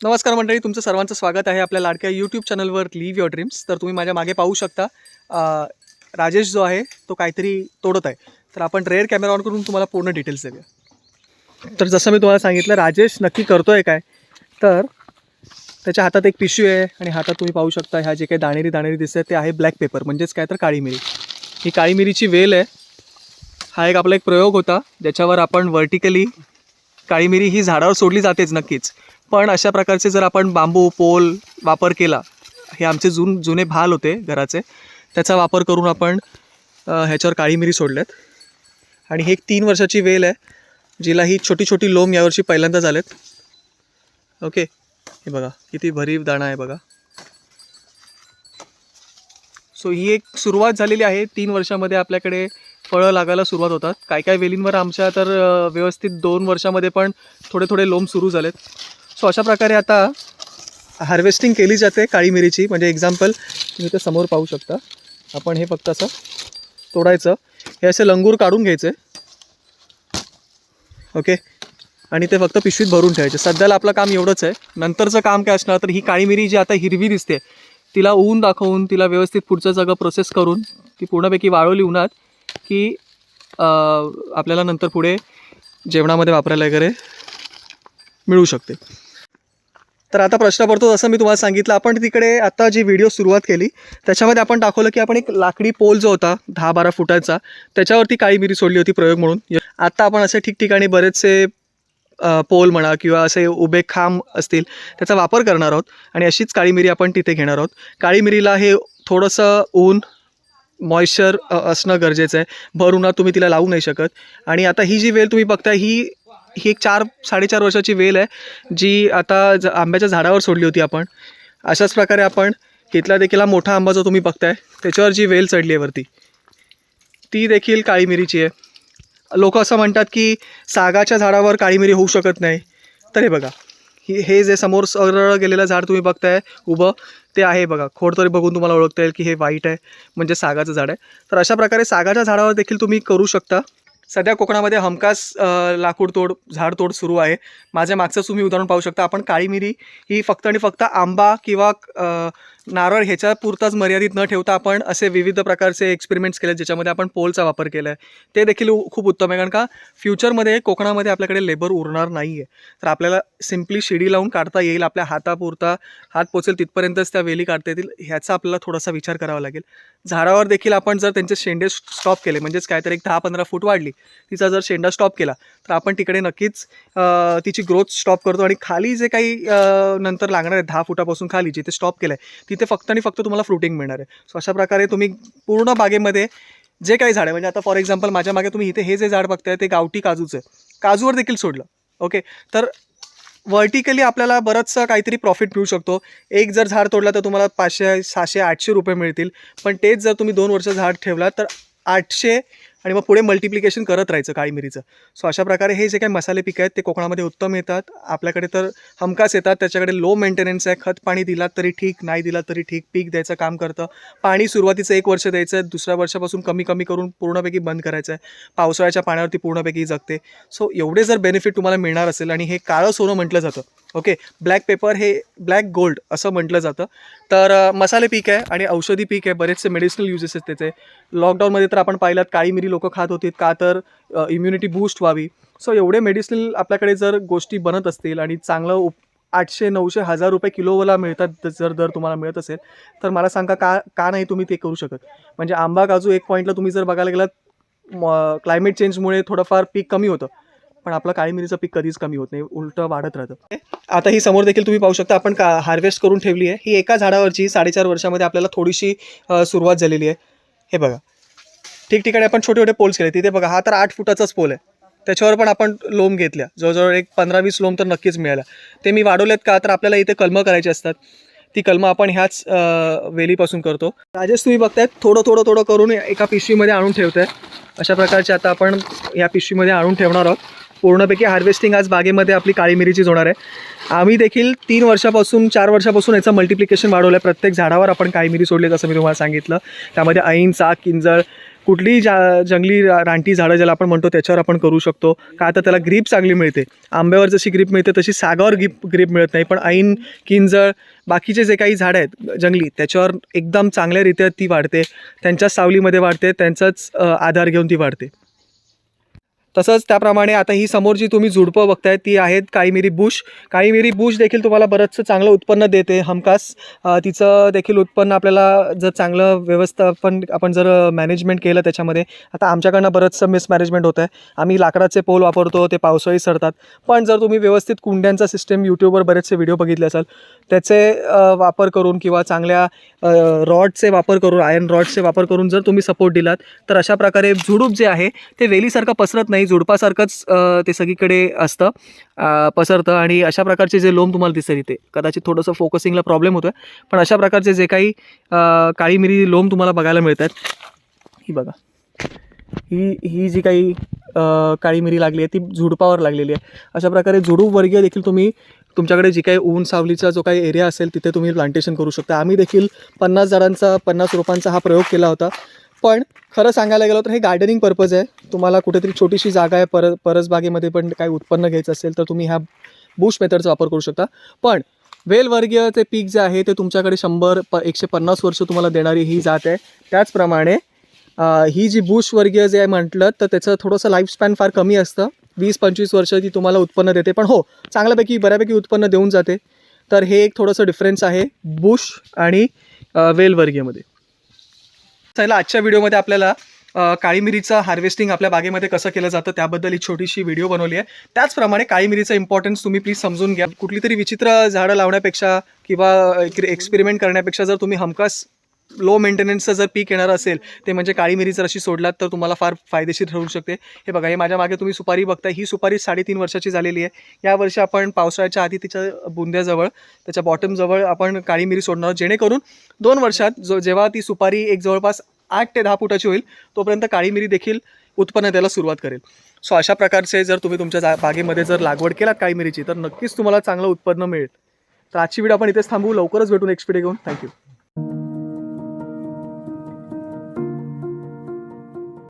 नमस्कार मंडळी तुमचं सर्वांचं स्वागत आहे आपल्या लाडक्या यूट्यूब चॅनलवर लिव्ह युअर ड्रीम्स तर तुम्ही माझ्या मागे पाहू शकता राजेश जो आहे तो काहीतरी तोडत आहे. तर आपण रेअर कॅमेरा ऑन करून तुम्हाला पूर्ण डिटेल्स देऊया. तर जसं मी तुम्हाला सांगितलं राजेश नक्की करतो आहे काय? तर त्याच्या हातात एक पिशवी आहे आणि हातात तुम्ही पाहू शकता ह्या जे काही दाणेरी दाणेरी दिसते ते आहे ब्लॅक पेपर म्हणजेच काय तर काळी मिरी. ही काळी मिरीची वेल आहे. हा एक आपला एक प्रयोग होता ज्याच्यावर आपण वर्टिकली काळी मिरी ही झाडावर सोडली जातेच नक्कीच. पण अशा प्रकारचे जर आपण बांबू पोल वापर केला हे आमचे जुन जुने भाल होते घराचे त्याचा वापर करून आपण ह्याच्यावर काळी मिरी सोडल्यात. आणि ही एक तीन वर्षाची वेल आहे जिला ही छोटी छोटी लोम यावर्षी पहिल्यांदा झालेत. ओके हे बघा किती भरीव दाणा आहे बघा. सो ही एक सुरुवात झालेली आहे तीन वर्षामध्ये आपल्याकडे फळं लागायला सुरुवात होतात. काय काय वेलींवर आमच्या तर व्यवस्थित दोन वर्षामध्ये पण थोडे थोडे लोम सुरू झालेत. सो अशा प्रकारे आता हार्वेस्टिंग केली जाते काळी मिरीची. म्हणजे एक्झाम्पल तुम्ही ते समोर पाहू शकता. आपण हे फक्त असं तोडायचं. हे असे लंगूर काढून घ्यायचे. ओके आणि ते फक्त पिशवीत भरून ठेवायचे. सध्याला आपलं काम एवढंच आहे. नंतरचं काम काय असणार? तर ही काळी मिरी जी आता हिरवी दिसते तिला ऊन दाखवून तिला व्यवस्थित पुढचं सगळं प्रोसेस करून ती पूर्णपैकी वाळवली उन्हात की आपल्याला नंतर पुढे जेवणामध्ये वापरायला वगैरे मिळू शकते. तर आता प्रश्न पडतो जसं मी तुम्हाला सांगितलं आपण तिकडे आता जी व्हिडिओ सुरुवात केली त्याच्यामध्ये आपण दाखवलं की आपण एक लाकडी पोल जो होता दहा बारा फुटाचा त्याच्यावरती काळी मिरी सोडली होती प्रयोग म्हणून. आता आपण असे ठिकठिकाणी बरेचसे पोल म्हणा किंवा असे उभे खांब असतील त्याचा वापर करणार आहोत आणि अशीच काळी मिरी आपण तिथे घेणार आहोत. काळी मिरीला हे थोडंसं ऊन मॉइश्चर असणं गरजेचं आहे. भर उन्हात तुम्ही तिला लावू नाही शकत. आणि आता ही जी वेल तुम्ही बघताय ही ही एक चार साडेचार वर्षाची वेल आहे जी आता ज आंब्याच्या झाडावर सोडली होती आपण. अशाच प्रकारे आपण इथला देखील हा मोठा आंबा जो तुम्ही बघताय त्याच्यावर जी वेल चढली आहे वरती ती देखील काळी मिरीची आहे. लोक असं म्हणतात की सागाच्या झाडावर काळी मिरी होऊ शकत नाही. तर हे बघा ही हे जे समोर सरळ गेलेलं झाड तुम्ही बघताय उभं ते आहे बघा. खोड तरी बघून तुम्हाला ओळखता येईल की हे वाईट आहे म्हणजे सागाचं झाड आहे. तर अशा प्रकारे सागाच्या झाडावर देखील तुम्ही करू शकता. सध्या कोकणामध्ये हमखास लाकूडतोड झाडतोड सुरू आहे. माझ्या मागचं तुम्ही उदाहरण पाहू शकता. आपण काळी मिरी ही फक्त आणि फक्त आंबा किंवा नारळ ह्याच्यापुरताच मर्यादित न ठेवता आपण असे विविध प्रकारचे एक्सपेरिमेंट्स केले ज्याच्यामध्ये आपण पोलचा वापर केला आहे ते देखील उ- खूप उत्तम आहे. कारण का फ्युचरमध्ये कोकणामध्ये आपल्याकडे लेबर उरणार नाही आहे तर आपल्याला सिम्पली शिडी लावून काढता येईल आपल्या हातापुरता हात पोचेल तिथपर्यंतच त्या वेली काढता येतील ह्याचा आपल्याला थोडासा विचार करावा लागेल. झाडावर देखील आपण जर त्यांचे शेंडे स्टॉप केले म्हणजेच काय तर एक दहा पंधरा फूट वाढली तिचा जर शेंडा स्टॉप केला तर आपण तिकडे नक्कीच तिची ग्रोथ स्टॉप करतो. आणि खाली जे काही नंतर लागणार आहे दहा फुटापासून खाली जिथे स्टॉप केलं आहे तिथे फक्त आणि फक्त तुम्हाला फ्रुटिंग मिळणार आहे. सो अशा प्रकारे तुम्ही पूर्ण बागेमध्ये जे काही झाड आहे म्हणजे आता फॉर एक्झाम्पल माझ्या मागे तुम्ही इथे हे जे झाड बघताय ते गावठी काजूचं आहे. काजूवर देखील सोडलं ओके तर व्हर्टिकली आपल्याला बरंचसं काहीतरी प्रॉफिट मिळू शकतो. एक जर झाड तोडलं तर तुम्हाला पाचशे सहाशे आठशे रुपये मिळतील. पण तेच जर तुम्ही दोन वर्ष झाड ठेवला तर आठशे आणि मग पुढे मल्टिप्लिकेशन करत राहायचं काळी मिरीचं. सो अशा प्रकारे हे जे काही मसाले पिकं आहेत ते कोकणामध्ये उत्तम येतात. आपल्याकडे तर हमखास येतात. त्याच्याकडे लो मेंटेनन्स आहे. खत पाणी दिलात तरी ठीक नाही दिलात तरी ठीक. पीक द्यायचं काम करतं. पाणी सुरुवातीचं एक वर्ष द्यायचं आहे. दुसऱ्या वर्षापासून कमी कमी करून पूर्णपैकी बंद करायचं आहे. पावसाळ्याच्या पाण्यावरती पूर्णपैकी जगते. सो एवढे जर बेनिफिट तुम्हाला मिळणार असेल आणि हे काळं सोनं म्हटलं जातं ओके ब्लॅक पेपर हे ब्लॅक गोल्ड असं म्हटलं जातं. तर मसाले पीक आहे आणि औषधी पीक आहे बरेचसे मेडिसिनल युजेस आहेत त्याचे. लॉकडाऊनमध्ये तर आपण पाहिलात काळी मिरी लोकं खात होती का तर इम्युनिटी बूस्ट व्हावी. सो एवढे मेडिसिनल आपल्याकडे जर गोष्टी बनत असतील आणि चांगलं उप आठशे नऊशे हजार रुपये किलोला मिळतात जर दर तुम्हाला मिळत असेल तर मला सांगा का का नाही तुम्ही ते करू शकत? म्हणजे आंबा काजू एक पॉईंटला तुम्ही जर बघायला गेलात क्लायमेट चेंजमुळे थोडंफार पीक कमी होतं. पण आपलं काळी मिरीचं पीक कधीच कमी होत नाही उलटं वाढत राहतं. आता ही समोर देखील तुम्ही पाहू शकता आपण का हार्वेस्ट करून ठेवली आहे. ही एका झाडावरची साडेचार वर्षामध्ये आपल्याला थोडीशी सुरुवात झालेली आहे. हे बघा. ठिकठिकाणी आपण छोटे छोटे पोल्स केले. तिथे बघा हा तर आठ फुटाचाच पोल आहे. त्याच्यावर पण आपण लोम घेतल्या. जवळजवळ एक पंधरा वीस लोम तर नक्कीच मिळाला ते मी वाढवलेत का तर आपल्याला इथे कलमं करायची असतात. ती कलमं आपण ह्याच वेलीपासून करतो. राजेश तुम्ही बघतायत थोडं थोडं थोडं करून एका पिशवीमध्ये आणून ठेवतोय. अशा प्रकारचे आता आपण या पिशवीमध्ये आणून ठेवणार आहोत. पूर्णपैकी हार्वेस्टिंग आज बागेमध्ये आपली काळी मिरीचीच होणार आहे. आम्ही देखील तीन वर्षापासून चार वर्षापासून याचं मल्टिप्लिकेशन वाढवलं आहे प्रत्येक झाडावर आपण काळी मिरी सोडली जसं मी तुम्हाला सांगितलं. त्यामध्ये ऐन चाक किंजळ कुठलीही जा जंगली रानटी झाडं ज्याला आपण म्हणतो त्याच्यावर आपण करू शकतो. का तर त्याला ग्रीप चांगली मिळते. आंब्यावर जशी ग्रीप मिळते तशी सागावर ग्रीप ग्रीप मिळत नाही. पण ऐन किंजळ बाकीचे जे काही झाडं आहेत जंगली त्याच्यावर एकदम चांगल्यारीत्या ती वाढते. त्यांच्याच सावलीमध्ये वाढते त्यांचाच आधार घेऊन ती वाढते. तसंच त्याप्रमाणे आता ही समोर जी तुम्ही झुडपं बघताय ती आहेत काळी मिरी बुश. काळी मिरी बुश देखील तुम्हाला बरंचसं चांगलं उत्पन्न देते हमखास. तिचं देखील उत्पन्न आपल्याला जर चांगलं व्यवस्थापन आपण जर मॅनेजमेंट केलं त्याच्यामध्ये आता आमच्याकडनं बरंचसं मिसमॅनेजमेंट होतं आहे आम्ही लाकडाचे पोल वापरतो ते पावसाळी सरतात पण जर तुम्ही व्यवस्थित कुंड्यांचा सिस्टम यूट्यूबवर बरेचसे व्हिडिओ बघितले असाल त्याचे वापर करून किंवा चांगल्या रॉडचे वापर करून आयर्न रॉडचे वापर करून जर तुम्ही सपोर्ट दिलात तर अशा प्रकारे झुडूप जे आहे ते वेलीसारखं पसरत नाही. झुडपासारखंच ते सगळीकडे असतं पसरतं आणि अशा प्रकारचे जे लोम तुम्हाला दिसेल इथे कदाचित थोडंसं फोकसिंगला प्रॉब्लेम होतो आहे पण अशा प्रकारचे जे काही काळी मिरी लोम तुम्हाला बघायला मिळतात. ही बघा. ही ही जी काही काळी मिरी लागली आहे ती झुडपावर लागलेली आहे. अशा प्रकारे झुडूप वर्गीय देखील तुम्ही तुमच्याकडे जी काही ऊन सावलीचा जो काही एरिया असेल तिथे तुम्ही प्लांटेशन करू शकता. आम्ही देखील पन्नास झाडांचा पन्नास रोपांचा हा प्रयोग केला होता. पण खरं सांगायला गेलं तर हे गार्डनिंग पर्पज आहे. तुम्हाला कुठेतरी छोटीशी जागा आहे पर परसबागेमध्ये पण काही उत्पन्न घ्यायचं असेल तर तुम्ही ह्या बुश मेथडचा वापर करू शकता. पण वेलवर्गीय ते पीक जे आहे ते तुमच्याकडे शंभर प एकशे पन्नास वर्ष तुम्हाला देणारी ही जात आहे. त्याचप्रमाणे ही जी बुशवर्गीय जे आहे म्हटलं तर त्याचं थोडंसं लाईफस्पॅन फार कमी असतं. वीस पंचवीस वर्ष ती तुम्हाला उत्पन्न देते. पण हो चांगल्यापैकी बऱ्यापैकी उत्पन्न देऊन जाते. तर हे एक थोडंसं डिफरन्स आहे बुश आणि वेलवर्गीयमध्ये. चला आजच्या व्हिडिओमध्ये आपल्याला काळी मिरीचं हार्वेस्टिंग आपल्या बागेमध्ये कसं केलं जातं त्याबद्दल ही छोटीशी व्हिडिओ बनवली आहे. त्याचप्रमाणे काळी मिरीचं इम्पॉर्टन्स तुम्ही प्लीज समजून घ्या. कुठली तरी विचित्र झाडं लावण्यापेक्षा किंवा एक्सपेरिमेंट करण्यापेक्षा जर तुम्ही हमखास लो मेंटेनन्सचं जर पीक येणार असेल ते म्हणजे काळी मिरी जर अशी सोडलात तर तुम्हाला फार फायदेशीर ठरू शकते. हे बघा हे माझ्या मागे तुम्ही सुपारी बघता ही सुपारी साडेतीन वर्षाची झालेली आहे. या वर्षी आपण पावसाळ्याच्या आधी तिच्या बुंद्याजवळ त्याच्या बॉटमजवळ आपण काळी मिरी सोडणार आहोत. जेणेकरून दोन वर्षात जो जेव्हा ती सुपारी एक जवळपास आठ ते दहा फुटाची होईल तोपर्यंत काळी मिरी देखील उत्पन्न द्यायला सुरुवात करेल. सो अशा प्रकारचे जर तुम्ही तुमच्या जा बागेमध्ये जर लागवड केलात काळी मिरीची तर नक्कीच तुम्हाला चांगलं उत्पन्न मिळेल. तर आजची व्हिडिओ आपण इथेच थांबू लवकरच भेटू नेक्स्ट घेऊन. थँक्यू